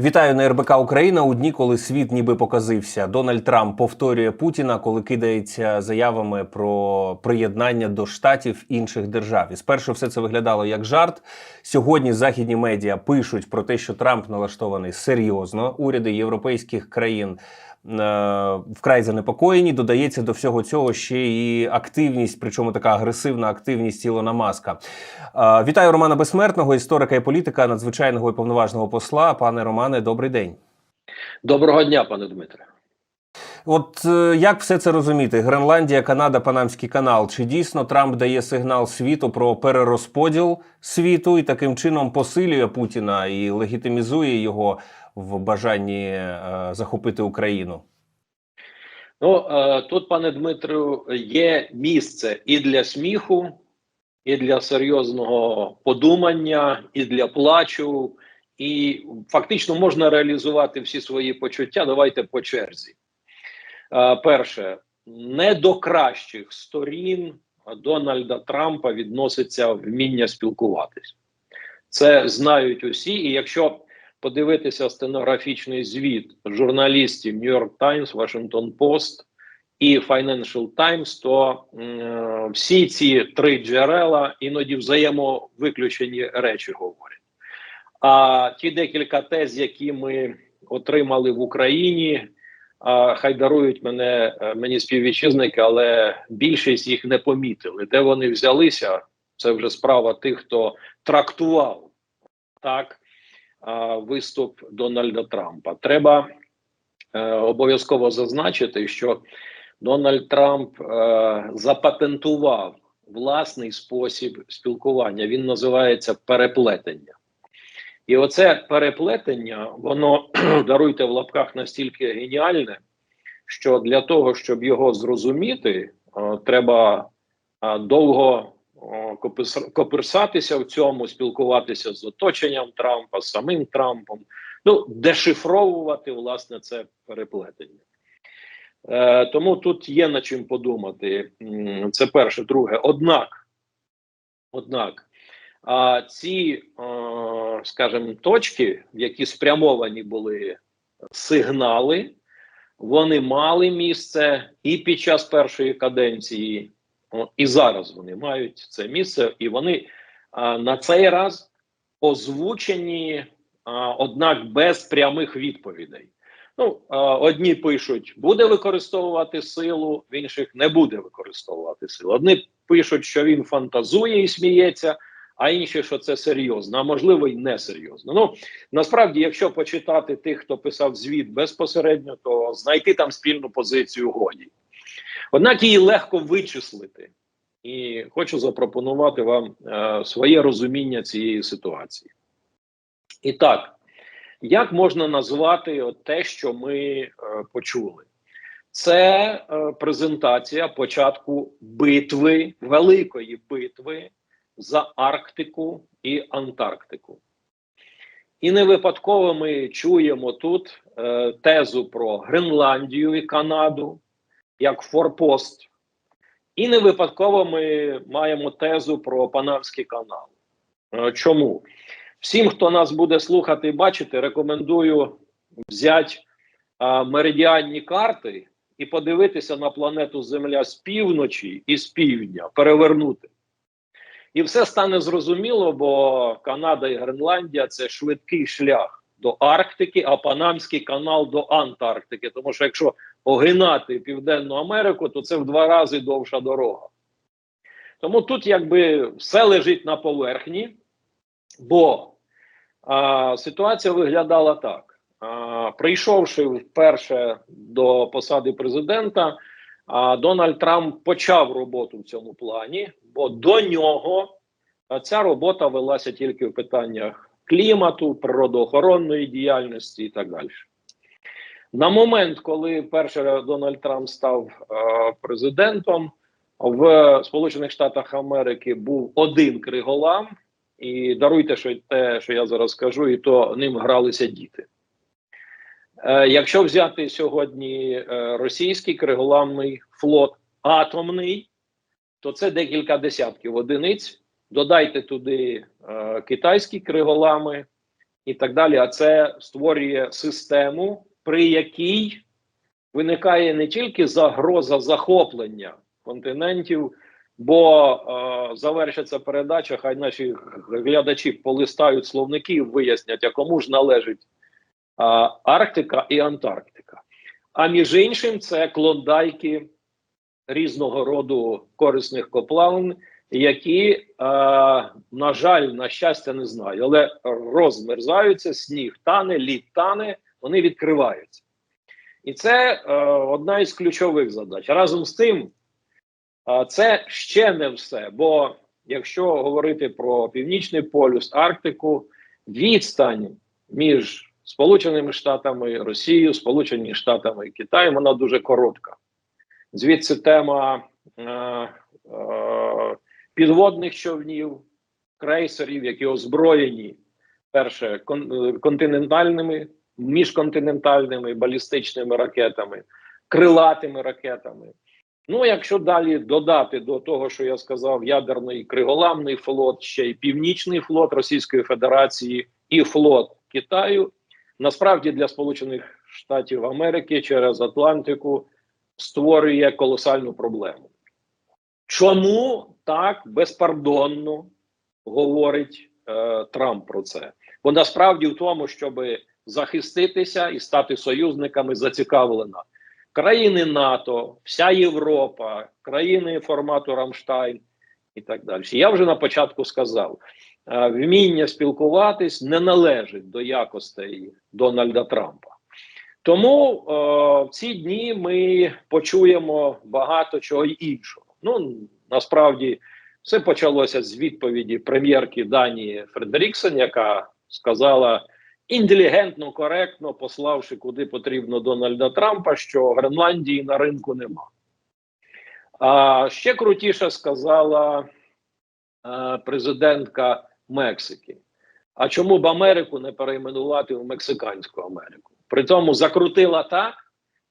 Вітаю на РБК Україна у дні, коли світ ніби показився. Дональд Трамп повторює Путіна, коли кидається заявами про приєднання до штатів інших держав. І спершу все це виглядало як жарт. Сьогодні західні медіа пишуть про те, що Трамп налаштований серйозно. Уряди європейських країн. Е, Вкрай занепокоєні, додається до всього цього ще і активність, причому така агресивна активність Ілона Маска. Е, Вітаю Романа Безсмертного, історика і політика, надзвичайного і повноважного посла. Пане Романе, добрий день. Доброго дня, пане Дмитре. От е, як все це розуміти? Гренландія, Канада, Панамський канал. Чи дійсно Трамп дає сигнал світу про перерозподіл світу і таким чином посилює Путіна і легітимізує його в бажанні е, захопити Україну? Ну е, тут, пане Дмитру, є місце і для сміху, і для серйозного подумання, і для плачу, і фактично можна реалізувати всі свої почуття. Давайте по черзі. Е, перше, не до кращих сторін Дональда Трампа відноситься вміння спілкуватись. Це знають усі, і якщо подивитися стенографічний звіт журналістів New York Times, Washington Post і Financial Times, то е, всі ці три джерела іноді взаємовиключені речі говорять. А ті декілька тез, які ми отримали в Україні, а, хай дарують мене е, мені співвітчизники, але більшість їх не помітили. Де вони взялися? Це вже справа тих, хто трактував так виступ Дональда Трампа. Треба е, обов'язково зазначити, що Дональд Трамп е, запатентував власний спосіб спілкування. Він називається переплетення. І оце переплетення, воно даруйте в лапках настільки геніальне, що для того, щоб його зрозуміти, е, треба е, довго коперсатися в цьому, спілкуватися з оточенням Трампа, з самим Трампом, ну, дешифровувати власне це переплетення. Е, тому тут є над чим подумати. Це перше. Друге, однак, однак, а ці, е, скажімо, точки, в які спрямовані були сигнали, вони мали місце і під час першої каденції, і зараз вони мають це місце, і вони на цей раз озвучені, однак без прямих відповідей. Ну, одні пишуть, буде використовувати силу, в інших не буде використовувати силу. Одні пишуть, що він фантазує і сміється, а інші, що це серйозно, а можливо, й не серйозно. Ну насправді, якщо почитати тих, хто писав звіт безпосередньо, то знайти там спільну позицію годі. Однак її легко вичислити, і хочу запропонувати вам е, своє розуміння цієї ситуації. І так, як можна назвати от те, що ми е, почули? Це е, презентація початку битви, великої битви за Арктику і Антарктику. І не випадково ми чуємо тут е, тезу про Гренландію і Канаду як форпост. І не випадково ми маємо тезу про Панамський канал. Е, чому? Всім, хто нас буде слухати і бачити, рекомендую взяти е, меридіанні карти і подивитися на планету Земля з півночі і з півдня, перевернути. І все стане зрозуміло, бо Канада і Гренландія це швидкий шлях до Арктики, а Панамський канал до Антарктики. Тому що якщо огинати Південну Америку, то це в два рази довша дорога. Тому тут якби все лежить на поверхні, бо а, ситуація виглядала так: а, прийшовши вперше до посади президента, а, Дональд Трамп почав роботу в цьому плані, до нього ця робота велася тільки в питаннях клімату, природоохоронної діяльності і так далі. На момент, коли перший Дональд Трамп став е, президентом, в Сполучених Штатах Америки був один криголам, і даруйте, що те, що я зараз скажу, і то ним гралися діти. Е, якщо взяти сьогодні е, російський криголамний флот атомний, то це декілька десятків одиниць. Додайте туди е, китайські криголами, і так далі. А це створює систему, при якій виникає не тільки загроза захоплення континентів, бо е, завершиться передача, хай наші глядачі полистають словники і вияснять, а кому ж належить е, Арктика і Антарктика. А між іншим, це клондайки різного роду корисних коплавин, які, е, на жаль, на щастя, не знаю, але розмерзаються, сніг тане, лід тане, вони відкриваються. І це е, одна із ключових задач. Разом з тим, е, це ще не все. Бо якщо говорити про Північний полюс, Арктику, відстань між Сполученими Штатами, Росією, Сполученими Штатами Китаєм, вона дуже коротка. Звідси тема е, е, підводних човнів, крейсерів, які озброєні перше кон, е, континентальними, міжконтинентальними балістичними ракетами, крилатими ракетами. Ну, якщо далі додати до того, що я сказав, ядерний криголамний флот, ще й північний флот Російської Федерації і флот Китаю, насправді для Сполучених Штатів Америки через Атлантику створює колосальну проблему. Чому так безпардонно говорить е, Трамп про це? Бо насправді в тому, щоб захиститися і стати союзниками, зацікавлена країни НАТО, вся Європа, країни формату Рамштайн і так далі. Я вже на початку сказав: е, вміння спілкуватись не належить до якостей Дональда Трампа. Тому е, в ці дні ми почуємо багато чого іншого. Ну насправді все почалося з відповіді прем'єрки Данії Фредеріксен, яка сказала інтелігентно, коректно, пославши куди потрібно Дональда Трампа, що Гренландії на ринку нема. А ще крутіше сказала е, президентка Мексики. А чому б Америку не перейменувати в Мексиканську Америку? При тому закрутила так,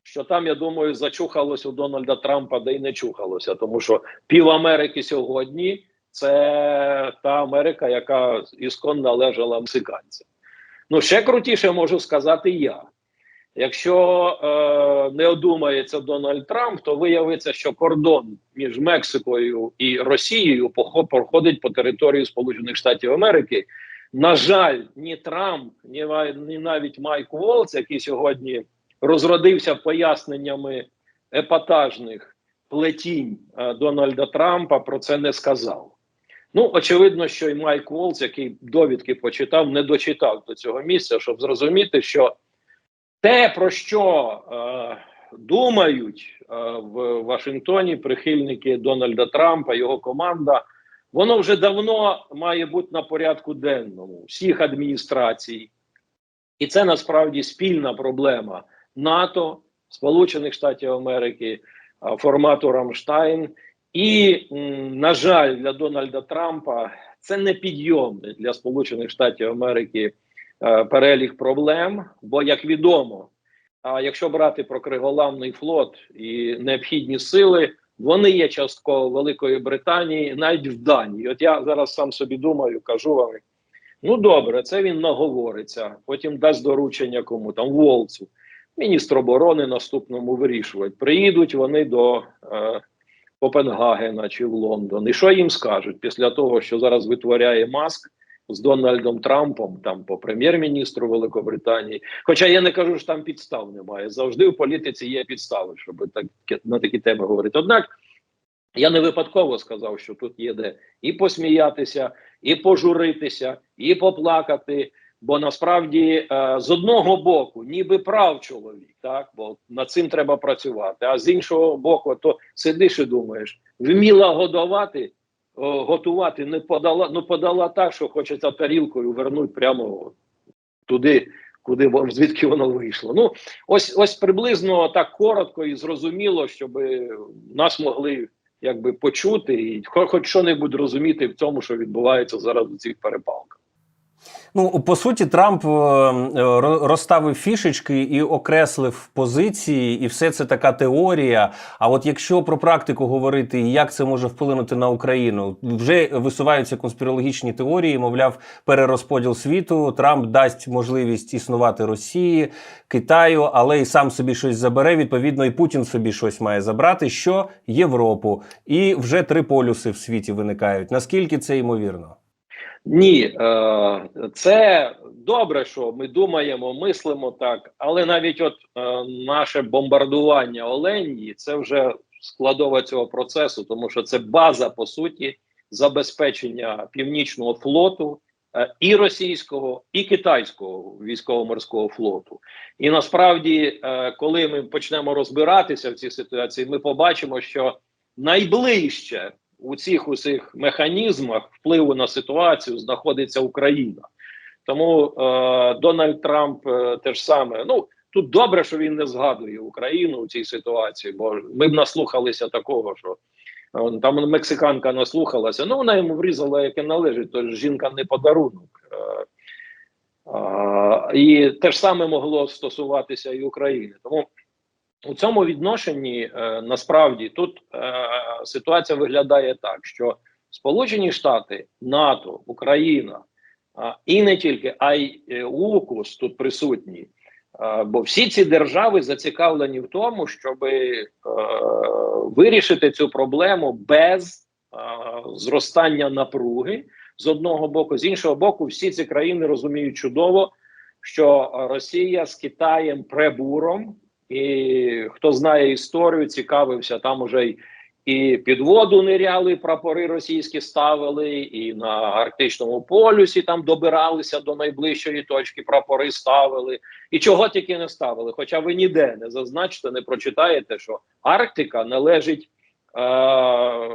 що там, я думаю, зачухалось у Дональда Трампа, де й не чухалося, тому що пів Америки сьогодні це та Америка, яка іскон належала мексиканцям. Ну, ще крутіше можу сказати я. Якщо е, не одумається Дональд Трамп, то виявиться, що кордон між Мексикою і Росією проходить по території Сполучених Штатів Америки. На жаль, ні Трамп, ні, ні навіть Майк Волц, який сьогодні розродився поясненнями епатажних плетінь е, Дональда Трампа, про це не сказав. Ну, очевидно, що і Майк Волц, який довідки почитав, не дочитав до цього місця, щоб зрозуміти, що те, про що е, думають е, в Вашингтоні прихильники Дональда Трампа, його команда, воно вже давно має бути на порядку денному всіх адміністрацій. І це насправді спільна проблема НАТО, Сполучених Штатів Америки, формату Рамштайн. І, на жаль, для Дональда Трампа це не підйомний для Сполучених Штатів Америки е, перелік проблем. Бо, як відомо, якщо брати про Криголамний флот і необхідні сили, вони є частково Великої Британії, навіть в Данії. От я зараз сам собі думаю, кажу вам. Ну добре, це він наговориться. Потім дасть доручення кому там Волцу, міністр оборони наступному вирішувати. Приїдуть вони до. Е, Копенгагена чи в Лондон. І що їм скажуть після того, що зараз витворяє Маск з Дональдом Трампом, там по прем'єр-міністру Великобританії? Хоча я не кажу, що там підстав немає. Завжди в політиці є підстави, щоб так на такі теми говорити. Однак я не випадково сказав, що тут є де і посміятися, і пожуритися, і поплакати. Бо насправді е, з одного боку, ніби прав чоловік, так бо над цим треба працювати. А з іншого боку, то сидиш і думаєш, вміла годувати, о, готувати не подала, ну подала так, що хочеться тарілкою вернути прямо туди, куди звідки воно вийшло. Ну ось ось приблизно так коротко і зрозуміло, щоб нас могли якби почути, і хоч що небудь розуміти в цьому, що відбувається зараз у цих перепалках. Ну, по суті, Трамп е, розставив фішечки і окреслив позиції, і все це така теорія. А от якщо про практику говорити, як це може вплинути на Україну, вже висуваються конспірологічні теорії. Мовляв, перерозподіл світу. Трамп дасть можливість існувати Росії, Китаю, але і сам собі щось забере. Відповідно, і Путін собі щось має забрати. Що Європу, і вже три полюси в світі виникають. Наскільки це ймовірно? Ні, е, це добре, що ми думаємо, мислимо так, але навіть от е, наше бомбардування Оленії це вже складова цього процесу, тому що це база по суті забезпечення північного флоту е, і російського, і китайського військово-морського флоту. І насправді, коли ми почнемо розбиратися в цій ситуації, ми побачимо, що найближче у цих усіх механізмах впливу на ситуацію знаходиться Україна. Тому е, Дональд Трамп е, те ж саме. Ну тут добре, що він не згадує Україну у цій ситуації, бо ми б наслухалися такого, що е, там мексиканка наслухалася. Ну вона йому врізала, яке належить, то жінка не подарунок. Е, е, і те ж саме могло стосуватися і України. Тому у цьому відношенні е, насправді тут е, ситуація виглядає так, що Сполучені Штати, НАТО, Україна а, і не тільки, а й е, УКУС тут присутні. Е, бо всі ці держави зацікавлені в тому, щоб е, вирішити цю проблему без е, зростання напруги з одного боку, з іншого боку, всі ці країни розуміють чудово, що Росія з Китаєм пребуром, і хто знає історію, цікавився там уже й і під воду ниряли, прапори російські ставили, і на Арктичному полюсі там добиралися до найближчої точки, прапори ставили, і чого тільки не ставили. Хоча ви ніде не зазначите, не прочитаєте, що Арктика належить е-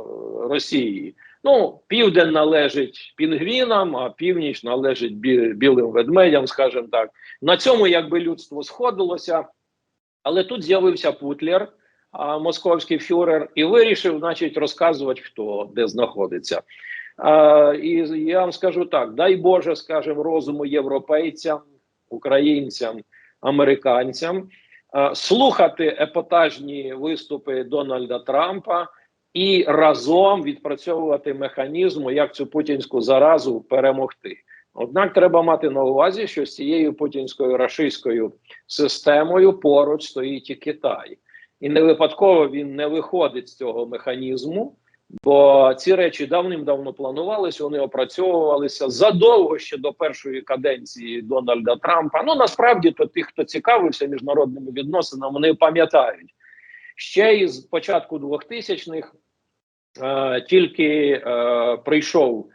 Росії. Ну, південь належить пінгвінам, а північ належить бі- білим ведмедям, скажімо так. На цьому якби людство сходилося. Але тут з'явився Путлер, московський фюрер, і вирішив, значить, розказувати, хто де знаходиться. І я вам скажу так: дай Боже, скажімо, розуму європейцям, українцям, американцям, слухати епатажні виступи Дональда Трампа і разом відпрацьовувати механізму, як цю путінську заразу перемогти. Однак треба мати на увазі, що з цією путінською рашистською системою поруч стоїть і Китай, і не випадково він не виходить з цього механізму, бо ці речі давним-давно планувалися, вони опрацьовувалися задовго ще до першої каденції Дональда Трампа. Ну насправді то тих, хто цікавився міжнародними відносинами, вони пам'ятають ще із початку 2000-х е, тільки е, прийшов.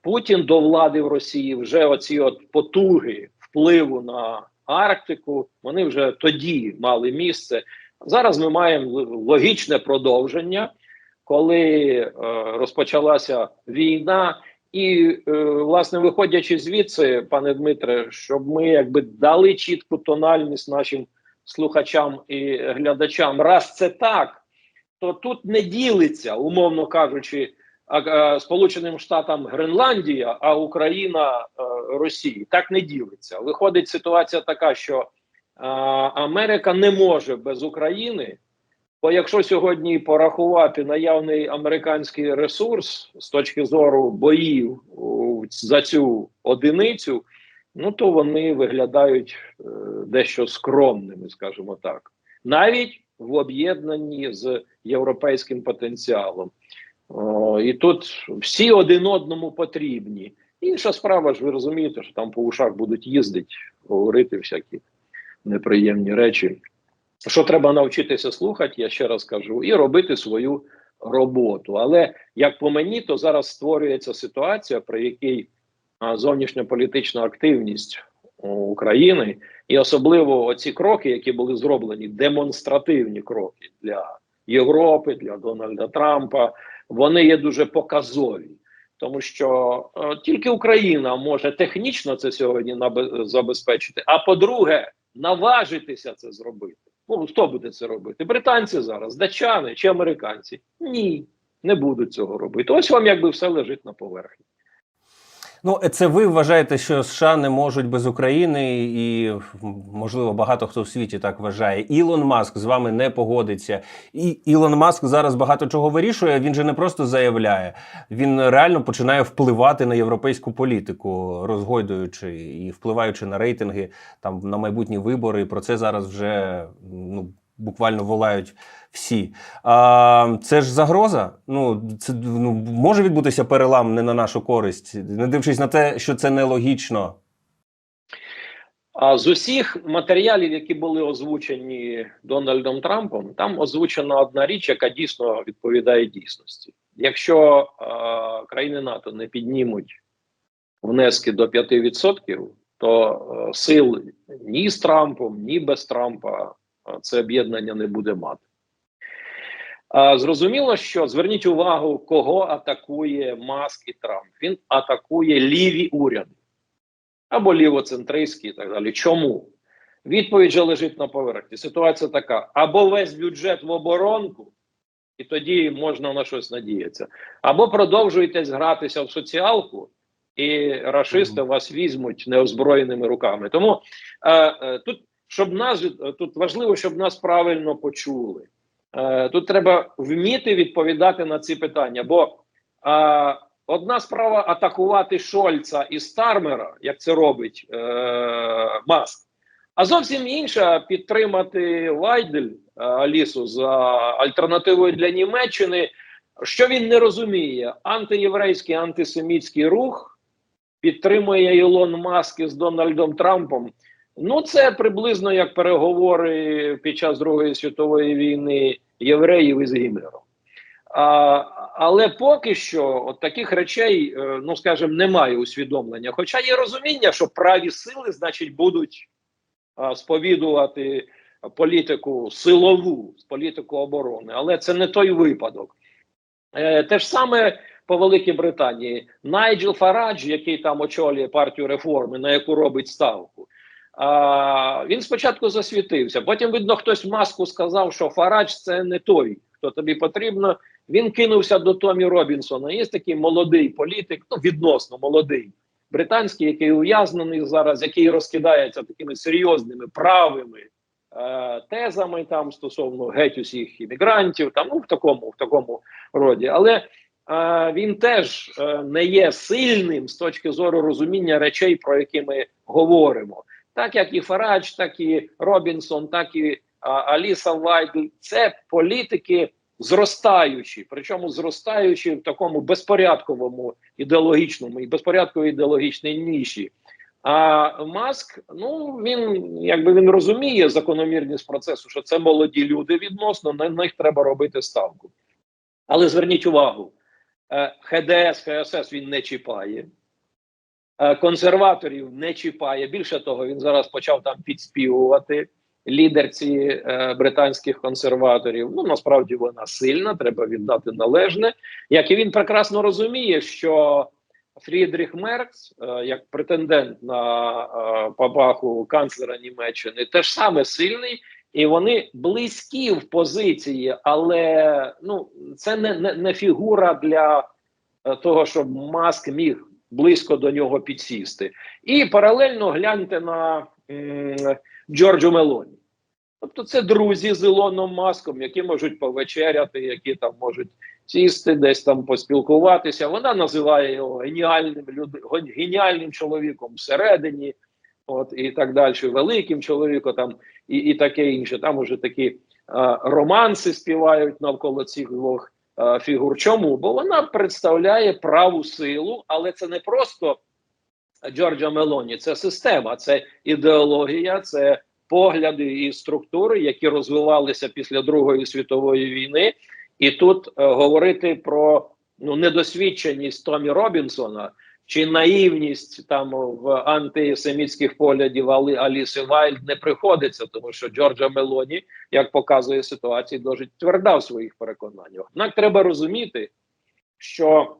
Путін до влади в Росії вже оці от потуги впливу на Арктику. Вони вже тоді мали місце. Зараз ми маємо логічне продовження, коли е, розпочалася війна, і е, власне виходячи звідси, пане Дмитре, щоб ми якби дали чітку тональність нашим слухачам і глядачам, раз це так, то тут не ділиться, умовно кажучи Сполученим Штатам Гренландія, а Україна е, Росії. Так не ділиться. Виходить ситуація така, що Америка не може без України. Бо якщо сьогодні порахувати наявний американський ресурс з точки зору боїв за цю одиницю, ну то вони виглядають е, дещо скромними, скажімо так, навіть в об'єднанні з європейським потенціалом. І тут всі один одному потрібні. Інша справа ж ви розумієте, що там по ушах будуть їздити, говорити всякі неприємні речі. Що треба навчитися слухати, я ще раз кажу, і робити свою роботу. Але як по мені, то зараз створюється ситуація, при якій зовнішньополітична активність України, і особливо оці кроки, які були зроблені, демонстративні кроки для Європи, для Дональда Трампа, вони є дуже показові. Тому що е, тільки Україна може технічно це сьогодні забезпечити. А по-друге, наважитися це зробити. Ну хто буде це робити? Британці зараз, датчани чи американці? Ні, не будуть цього робити. Ось вам якби все лежить на поверхні. Ну, це ви вважаєте, що США не можуть без України, і можливо багато хто в світі так вважає. Ілон Маск з вами не погодиться. І Ілон Маск зараз багато чого вирішує. Він же не просто заявляє, він реально починає впливати на європейську політику, розгойдуючи і впливаючи на рейтинги там на майбутні вибори. Про це зараз вже ну буквально волають всі. А, це ж загроза. Ну, це ну, може відбутися перелам не на нашу користь, не дивлячись на те, що це нелогічно. А з усіх матеріалів, які були озвучені Дональдом Трампом, там озвучена одна річ, яка дійсно відповідає дійсності. Якщо е, країни НАТО не піднімуть внески до 5%, то е, сил ні з Трампом, ні без Трампа це об'єднання не буде мати. А, зрозуміло, що зверніть увагу, кого атакує Маск і Трамп. Він атакує ліві уряди або лівоцентристські і так далі. Чому? Відповідь же лежить на поверхні. Ситуація така: або весь бюджет в оборонку, і тоді можна на щось надіятися, або продовжуєте гратися в соціалку, і рашисти вас візьмуть неозброєними руками. Тому е, е, тут, щоб нас тут важливо, щоб нас правильно почули. Е, тут треба вміти відповідати на ці питання, бо е, одна справа атакувати Шольца і Стармера, як це робить е, Маск, а зовсім інша підтримати Вайдель е, Алісу за альтернативою для Німеччини, що він не розуміє, антиєврейський антисемітський рух підтримує Ілон Маск із Дональдом Трампом. Ну, це приблизно як переговори під час Другої світової війни євреїв із Гімлером. А, але поки що от таких речей, е, ну скажімо, немає усвідомлення. Хоча є розуміння, що праві сили, значить, будуть а, сповідувати політику силову, політику оборони, але це не той випадок. Е, те ж саме по Великій Британії Найджел Фарадж, який там очолює партію реформи, на яку робить ставку. А, Він спочатку засвітився. Потім, видно, хтось маску сказав, що Фарадж це не той, хто тобі потрібно. Він кинувся до Томі Робінсона. Є такий молодий політик, ну відносно молодий британський, який ув'язнений зараз, який розкидається такими серйозними правими е, тезами там стосовно геть усіх іммігрантів, там ну в такому в такому роді. Але е, він теж е, не є сильним з точки зору розуміння речей, про які ми говоримо. Так як і Фарадж, так і Робінсон, так і а, Аліса Вайдл, це політики зростаючі, причому зростаючі в такому безпорядковому ідеологічному і безпорядковій ідеологічній ніші. А Маск, ну він якби він розуміє закономірність процесу, що це молоді люди відносно, на них треба робити ставку. Але зверніть увагу, е, ХДС, ХСС він не чіпає. Е, консерваторів не чіпає. Більше того, він зараз почав там підспівувати лідерці е, британських консерваторів. Ну насправді вона сильна, треба віддати належне. Як і він прекрасно розуміє, що Фрідріх Меркс, е, як претендент на е, папаху канцлера Німеччини, теж саме сильний. І вони близькі в позиції, але ну це не не, не фігура для е, того, щоб Маск міг близько до нього підсісти. І паралельно гляньте на м, Джорджу Мелоні. Тобто це друзі з Ілоном Маском, які можуть повечеряти, які там можуть сісти, десь там поспілкуватися. Вона називає його геніальним люд... геніальним чоловіком всередині, от і так далі, великим чоловіком там і і таке інше. Там уже такі а, романси співають навколо цих двох фігур. Чому? Бо вона представляє праву силу, але це не просто Джорджа Мелоні, це система, це ідеологія, це погляди і структури, які розвивалися після Другої світової війни, і тут е, говорити про ну недосвідченість Томі Робінсона чи наївність там в антисемітських поглядів Алі Аліси Вайлд не приходиться, тому що Джорджа Мелоні, як показує ситуація, досить тверда в своїх переконаннях. Однак треба розуміти, що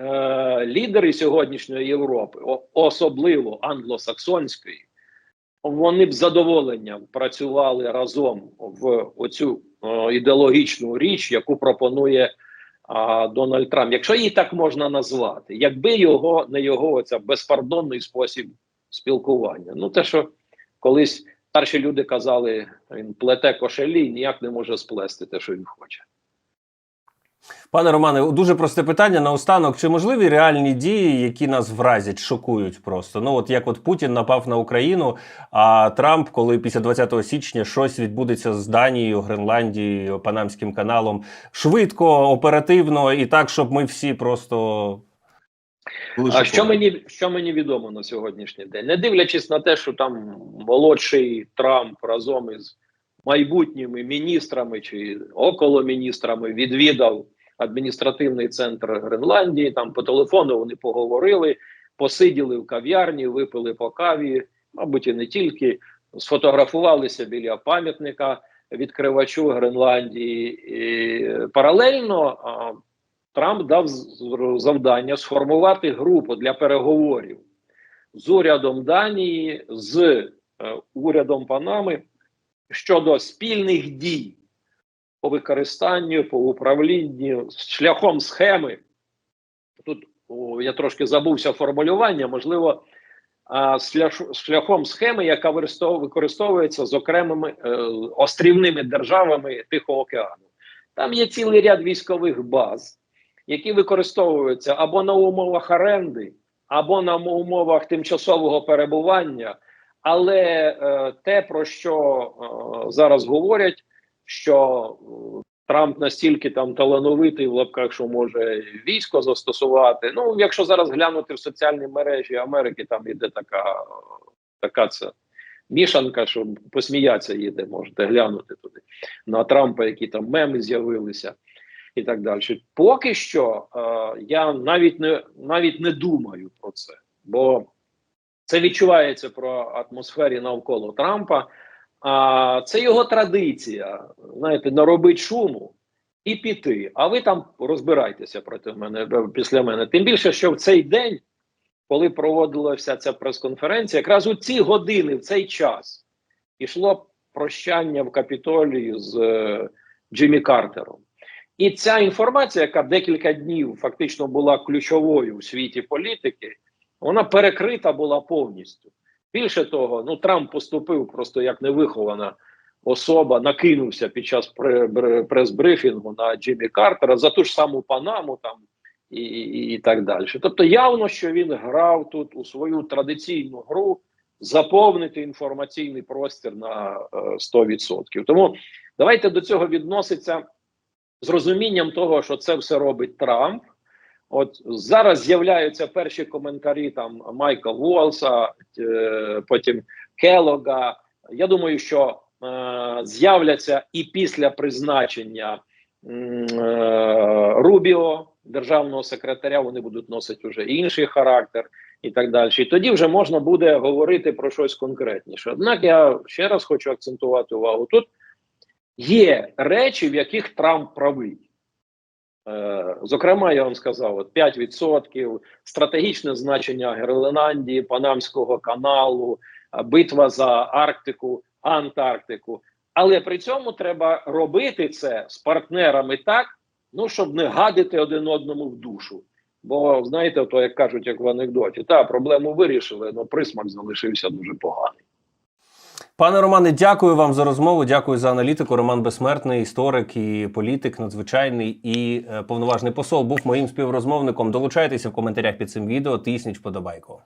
е, лідери сьогоднішньої Європи, особливо англосаксонської, вони б задоволенням працювали разом в оцю о, ідеологічну річ, яку пропонує а, Дональд Трамп, якщо її так можна назвати, якби його не його оця безпардонний спосіб спілкування. Ну, те, що колись старші люди казали, він плете кошелі ніяк не може сплести те, що він хоче. Пане Романе, дуже просте питання наостанок. Чи можливі реальні дії, які нас вразять, шокують просто? Ну, от як от Путін напав на Україну, а Трамп, коли після 20 січня щось відбудеться з Данією, Гренландією, Панамським каналом, швидко, оперативно і так, щоб ми всі просто. А що мені, що мені відомо на сьогоднішній день? Не дивлячись на те, що там молодший Трамп разом із майбутніми міністрами чи околоміністрами відвідав адміністративний центр Гренландії. Там по телефону вони поговорили, посиділи в кав'ярні, випили по каві, мабуть, і не тільки сфотографувалися біля пам'ятника відкривачу Гренландії. І паралельно а, Трамп дав завдання сформувати групу для переговорів з урядом Данії, з е, урядом Панами щодо спільних дій по використанню, по управлінню шляхом схеми. Тут о, я трошки забувся формулювання, можливо, а, шляхом схеми, яка використовується з окремими е, острівними державами Тихого океану. Там є цілий ряд військових баз, які використовуються або на умовах оренди, або на умовах тимчасового перебування. Але е, те, про що е, зараз говорять, що е, Трамп настільки там талановитий в лапках, що може військо застосувати. Ну, якщо зараз глянути в соціальні мережі Америки, там іде така, така це мішанка, що посміятися їде, можете глянути туди на Трампа, які там меми з'явилися і так далі. Поки що е, я навіть не навіть не думаю про це, бо це відчувається про атмосфері навколо Трампа. А це його традиція, знаєте, наробити шуму і піти. А ви там розбирайтеся проти мене після мене. Тим більше, що в цей день, коли проводилася ця прес-конференція, якраз у ці години, в цей час, ішло прощання в Капітолії з е, Джиммі Картером. І ця інформація, яка декілька днів фактично була ключовою у світі політики, вона перекрита була повністю. Більше того, ну Трамп поступив просто як невихована особа, накинувся під час прес-брифінгу на Джиммі Картера за ту ж саму Панаму там і, і, і так далі. Тобто, явно, що він грав тут у свою традиційну гру заповнити інформаційний простір на е, 100%. Тому давайте до цього відноситься з розумінням того, що це все робить Трамп. От зараз з'являються перші коментарі там Майка Волса, е, потім Келога. Я думаю, що е, з'являться і після призначення е, Рубіо, державного секретаря, вони будуть носити вже інший характер і так далі. І тоді вже можна буде говорити про щось конкретніше. Однак я ще раз хочу акцентувати увагу: тут є речі, в яких Трамп правий. Е, Зокрема, я вам сказав, от 5% стратегічне значення Гренландії, Панамського каналу, е, битва за Арктику, Антарктику. Але при цьому треба робити це з партнерами так, ну щоб не гадити один одному в душу. Бо знаєте, то як кажуть, як в анекдоті, та проблему вирішили, але присмак залишився дуже поганий. Пане Романе, дякую вам за розмову. Дякую за аналітику. Роман Безсмертний, історик і політик, надзвичайний і е, повноважний посол був моїм співрозмовником. Долучайтеся в коментарях під цим відео. Тисніть вподобайку.